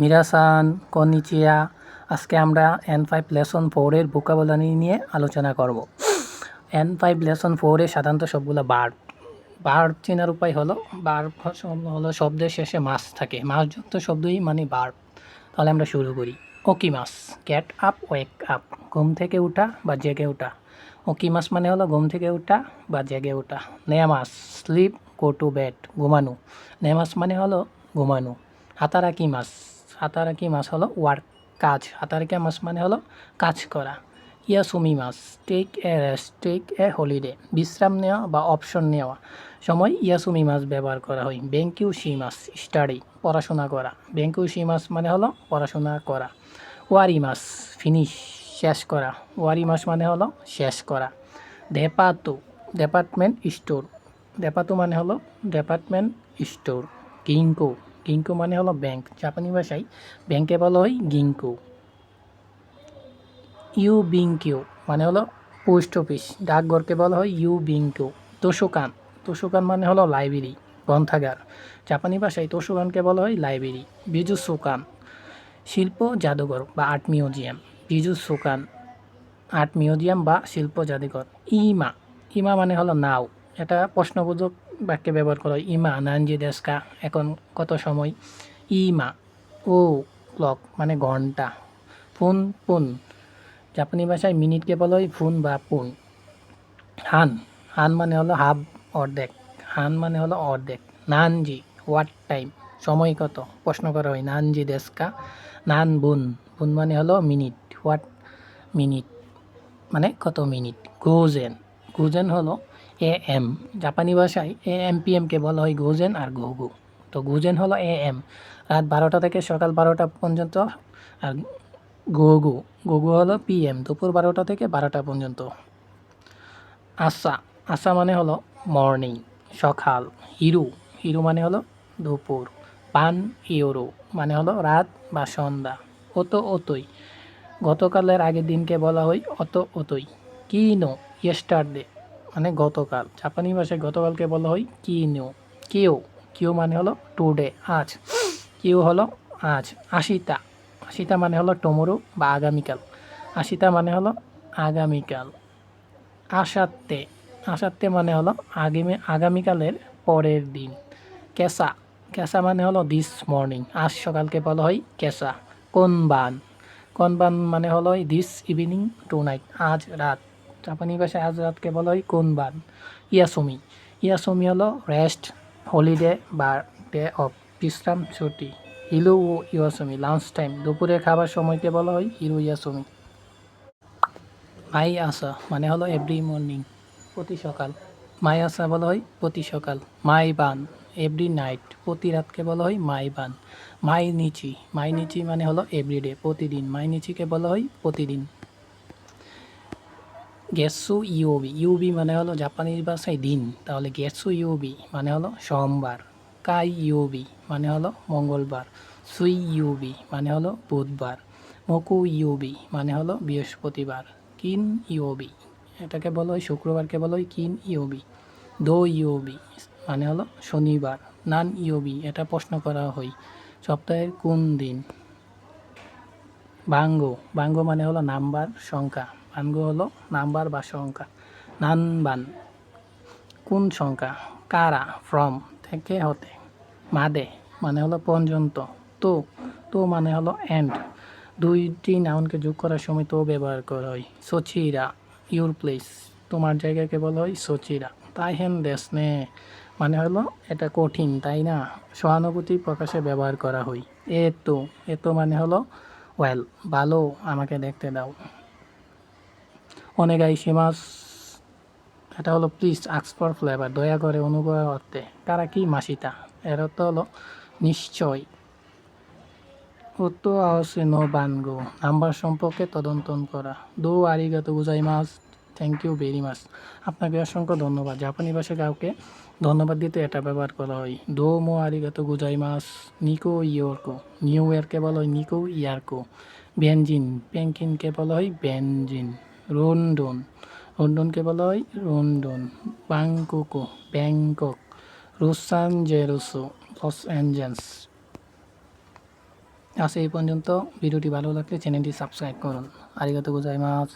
মিরাসান, কনিচিয়া, আজকে আমরা এন ফাইভ লেসন ফোরের ভোকাবুলারি নিয়ে আলোচনা করব। এন ফাইভ লেসন ফোরে সাধারণত সবগুলো বার বার চেনার উপায় হলো বার হলো শব্দের শেষে মাস থাকে। মাসযুক্ত শব্দই মানে বার তাহলে আমরা শুরু করি। ওকি মাস ক্যাট আপ ওয়েক আপ ঘুম থেকে উঠা বা জেগে ওঠা ওকি মাস মানে হলো ঘুম থেকে উঠা বা জেগে ওঠা নেমাস স্লিপ গো টু বেড ঘুমানো। নেমাস মানে হলো ঘুমানো। হাতারাকি মাস হাতারাকি মাস হলো ওয়ার্ক, কাজ। হাতারাকি মাস মানে হলো কাজ করা। ইয়াসুমি মাস take a rest take a holiday বিশ্রাম নেওয়া বা অপশন নেওয়া। সময় ইয়াসুমি মাস ব্যবহার করা হয়। বেঙ্কিউ সি মাস স্টাডি পড়াশোনা করা। বেঙ্কিউ সি মাস মানে হলো পড়াশোনা করা। ওয়ারি মাস ফিনিশ শেষ করা। ওয়ারি মাস মানে হলো শেষ করা। ডেপাতু ডিপার্টমেন্ট স্টোর ডেপাতু মানে হলো ডিপার্টমেন্ট স্টোর গিঙ্কো গিঙ্কো মানে হলো ব্যাংক জাপানি ভাষায় ব্যাংকে বলা হয় গিঙ্কো ইউ বিংকিউ মানে হলো পোস্ট অফিস ডাকঘরকে বলা হয় ইউ বিংকিউ তোষকান। তোষকান মানে হলো লাইব্রেরি গ্রন্থাগার। জাপানি ভাষায় তোষকানকে বলা হয় লাইব্রেরি বিজু সুকান শিল্প জাদুঘর বা আর্ট মিউজিয়াম বিজু সুকান আর্ট মিউজিয়াম বা শিল্প জাদুঘর, ইমা। ইমা মানে হলো নাও। এটা প্রশ্নবোধক বাক্যে ব্যবহার করা হয়, ইমা, নানজি, দেশকা, এখন কত সময়? ইমা, ও ক্লক মানে ঘণ্টা, ফোন, পুন। জাপানি ভাষায় মিনিটকে বলা হয় ফুন বা পুন। হান হান মানে হলো হাফ অর্ধেক। হান মানে হলো অর্ধেক। নানজি, হোয়াট টাইম, সময় কত? প্রশ্ন করা হয়, নানজি, দেশকা, নান, বুন। বুন মানে হলো মিনিট, হোয়াট মিনিট মানে কত মিনিট? গোজেন। গোজেন হলো এ এম জাপানি ভাষায় এ এম পি এমকে বলা হয় গোজেন আর ঘুঘু তো গোজেন হলো এ এম রাত বারোটা থেকে সকাল বারোটা পর্যন্ত আর গোগু গোগু হলো পি এম দুপুর বারোটা থেকে বারোটা পর্যন্ত। আসা। আসা মানে হলো মর্নিং, সকাল। হিরু। হিরু মানে হলো দুপুর। পান ইউরো মানে হলো রাত বা সন্ধ্যা। অত অতই। গতকালের আগের দিনকে বলা হয় অত অতই। কিনো ইয়েস্টারডে মানে গতকাল, জাপানি ভাষায় গতকালকে বলা হয় কিনো। কিও কিও মানে হলো টুডে আজ। কিও হলো আজ, আশিতা। আশিতা মানে হলো টমরু বা আগামীকাল। আশিতা মানে হলো আগামীকাল। আসাত্তে আসাত্তে মানে হলো আগামী, আগামীকালের পরের দিন। কেসা কেসা মানে হলো দিস মর্নিং আজ সকালকে বলা হয় কেসা। কোনবান কোনবান মানে হলো দিস ইভিনিং টু নাইট আজ রাত। জাপানি ভাষায় আজ রাতকে বলা হয় কোনবান ইয়াসুমি ইয়াসুমি হলো রেস্ট হলিডে বা ডে অফ বিশ্রাম ছুটি। হিলু ও ইয়াসুমি লাঞ্চ টাইম। দুপুরে খাবার সময়কে বলা হয় হিরু ইয়াসুমি মাই আসা মানে হলো এভরি মর্নিং প্রতি সকাল। মাই আসা বলা হয় প্রতি সকাল। মাই বান এভরি নাইট। প্রতি রাতকে বলা হয় মাই বান। মাই নিচি। মাই নিচি মানে হলো এভরিডে প্রতিদিন মাই নিচিকে বলা হয় প্রতিদিন গেসু ইউবি ইউবি মানে হলো জাপানিজ ভাষায় দিন তাহলে গেসু ইউবি মানে হলো সোমবার কাই ইউবি মানে হলো মঙ্গলবার সুই ইউবি মানে হলো বুধবার মকু ইউবি মানে হলো বৃহস্পতিবার কিন ইউবি এটাকে বলো হয় শুক্রবারকে বলো হয় কিন ইউবি দো ইউবি মানে হলো শনিবার নান ইউবি এটা প্রশ্ন করা হয় সপ্তাহের কোন দিন বাঙ্গো বাঙ্গো মানে হলো নাম্বার সংখ্যা বাঙ্গো হলো নাম্বার বা সংখ্যা। নানবান কোন সংখ্যা? কারা? ফ্রম থেকে হতে। মাদে। মানে হলো পর্যন্ত তো। তো মানে হলো এন্ড দুইটি নাউনকে যোগ করার সময় তো ব্যবহার করা হয়। সচিরা। ইউর প্লেস তোমার জায়গাকে বলা হয় সচিরা। তাই হেন দেশনে মানে হলো এটা কঠিন, তাই না? সহানুভূতি প্রকাশে ব্যবহার করা হয়। এ তো। এ তো মানে হলো ওয়েল ভালো, আমাকে দেখতে দাও। অনেক আইসিমাস এটা হলো প্লিজ আক্স ফর ফ্লেভার দয়া করে অনুগ্রহ অর্থে কারা কি মাসিতা এর অর্থ হলো নিশ্চয়। উত্তর আওসে নো বানগো নাম্বার সম্পর্কে তদন্তন করা। দো আরিগাত গুজাই মাস থ্যাংক ইউ ভেরি মাচ আপনাকে অসংখ্য ধন্যবাদ। জাপানি ভাষায় কাউকে ধন্যবাদ দিতে এটা ব্যবহার করা হয়। দো মো আরিগাত গুজাই মাস নিকো ইয়র্কো। নিউ ইয়ারকে বলা হয় নিকো ইয়ারকো। বেনজিন। পেঙ্কিনকে বলা হয় বেনজিন। রন্ডন। রন্ডনকে বলা হয় রন্ডন বাংকোকো ব্যাংকক রোসান জেরোসো লস অ্যাঞ্জেলস। আচ্ছা এই পর্যন্ত। ভিডিওটি ভালো লাগলে চ্যানেলটি সাবস্ক্রাইব করুন। আরিগাতো গোজাইমাস